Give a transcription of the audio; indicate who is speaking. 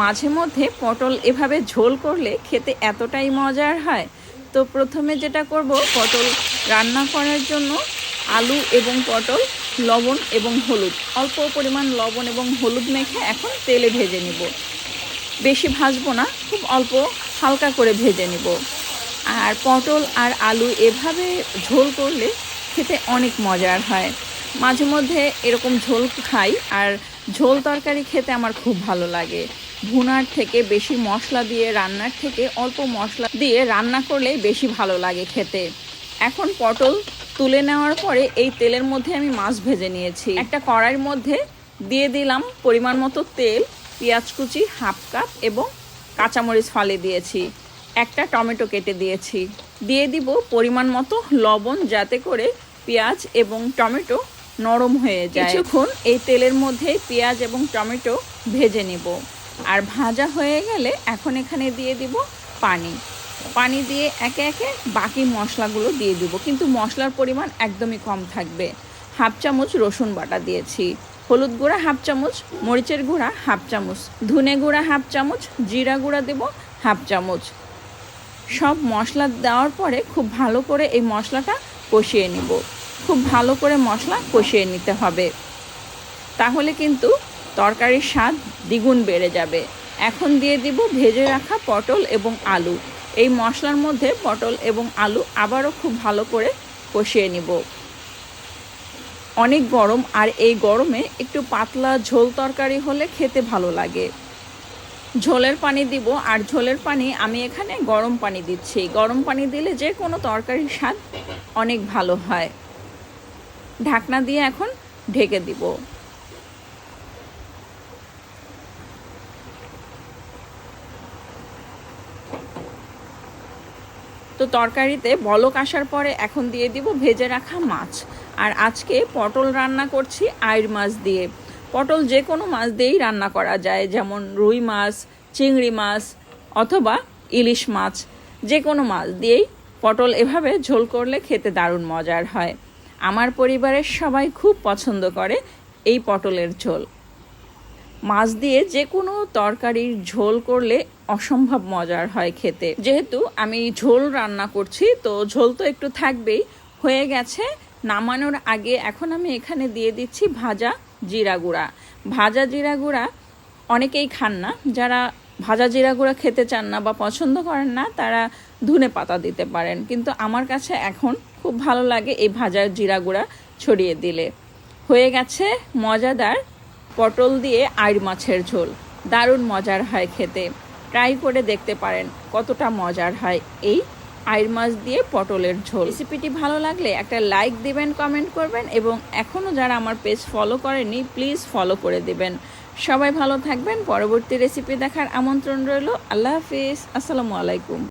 Speaker 1: মাঝে মধ্যে পটল এভাবে ঝোল করলে খেতে এতটাই মজার হয়। তো প্রথমে যেটা করব, পটল রান্না করার জন্য আলু এবং পটল, লবণ এবং হলুদ। অল্প পরিমাণ লবণ এবং হলুদ মেখে এখন তেলে ভেজে নিব। বেশি ভাজবো না, খুব অল্প হালকা করে ভেজে নিব। আর পটল আর আলু এভাবে ঝোল করলে খেতে অনেক মজার হয়। মাঝে মধ্যে এরকম ঝোল খাই, আর ঝোল তরকারি খেতে আমার খুব ভালো লাগে। ভুনার থেকে বেশি মশলা দিয়ে রান্নার থেকে অল্প মশলা দিয়ে রান্না করলেই বেশি ভালো লাগে খেতে। এখন পটল তুলে নেওয়ার পরে এই তেলের মধ্যে আমি মাছ ভেজে নিয়েছি। একটা কড়াইয়ের মধ্যে দিয়ে দিলাম পরিমাণ মতো তেল, পেঁয়াজ কুচি, হাফ কাপ এবং কাঁচামরিচ ফালে দিয়েছি। একটা টমেটো কেটে দিয়েছি। দিয়ে দিব পরিমাণ মতো লবণ যাতে করে পেঁয়াজ এবং টমেটো নরম হয়ে যায়। কিছুক্ষণ এই তেলের মধ্যে পেঁয়াজ এবং টমেটো ভেজে নিব। আর ভাজা হয়ে গেলে এখন এখানে দিয়ে দিব পানি। পানি দিয়ে একে একে বাকি মশলাগুলো দিয়ে দিব। কিন্তু মশলার পরিমাণ একদমই কম থাকবে। হাফ চামচ রসুন বাটা দিয়েছি। হলুদ গুঁড়া হাফ চামচ, মরিচের গুঁড়া হাফ চামচ, ধনে গুঁড়া হাফ চামচ, জিরা গুঁড়া দেব হাফ চামচ। সব মশলা দেওয়ার পরে খুব ভালো করে এই মশলাটা কষিয়ে নিব। খুব ভালো করে মশলা কষিয়ে নিতে হবে। তাহলে কিন্তু তরকারির স্বাদ দ্বিগুণ বেড়ে যাবে। এখন দিয়ে দিব ভেজে রাখা পটল এবং আলু। এই মশলার মধ্যে পটল এবং আলু আবারও খুব ভালো করে কষিয়ে নিব। অনেক গরম আর এই গরমে একটু পাতলা ঝোল তরকারি হলে খেতে ভালো লাগে। ঝোলের পানি দিব আর ঝোলের পানি আমি এখানে গরম পানি দিচ্ছি। গরম পানি দিলে যে কোনো তরকারির স্বাদ অনেক ভালো হয়। ঢাকনা দিয়ে এখন ঢেকে দিব। তো তরকারিতে বলক আসার পরে এখন দিয়ে দিব ভেজে রাখা মাছ। আর আজকে পটল রান্না করছি আইর মাছ দিয়ে। পটল যে কোনো মাছ দিয়েই রান্না করা যায়, যেমন রুই মাছ, চিংড়ি মাছ অথবা ইলিশ মাছ। যে কোনো মাছ দিয়েই পটল এভাবে ঝোল করলে খেতে দারুণ মজার হয়। আমার পরিবারের সবাই খুব পছন্দ করে এই পটলের ঝোল। মাছ দিয়ে যে কোনো তরকারির ঝোল করলে অসম্ভব মজার হয় খেতে। যেহেতু আমি ঝোল রান্না করছি, তো ঝোল তো একটু থাকবেই। হয়ে গেছে, নামানোর আগে এখন আমি এখানে দিয়ে দিচ্ছি ভাজা জিরা গুঁড়া। ভাজা জিরা গুঁড়া অনেকেই খান না। যারা ভাজা জিরা গুঁড়া খেতে চান না বা পছন্দ করেন না, তারা ধনে পাতা দিতে পারেন। কিন্তু আমার কাছে এখন খুব ভালো লাগে এই ভাজা জিরা গুঁড়া ছড়িয়ে দিলে। হয়ে গেছে মজাদার পটল দিয়ে আইর মাছের ঝোল। দারুণ মজার হয় খেতে। ট্রাই করে দেখতে পারেন কতটা মজার হয়। এই আয়ের মাছ দিয়ে পটলের ঝোল। রেসিপিটি ভালো লাগলে একটা লাইক দিবেন কমেন্ট করবেন এবং এখনও যারা আমার পেজ ফলো করেনি প্লিজ ফলো করে দিবেন। সবাই ভালো থাকবেন। পরবর্তী রেসিপি দেখার আমন্ত্রণ রইল। আল্লাহ হাফিজ। আসসালামু আলাইকুম।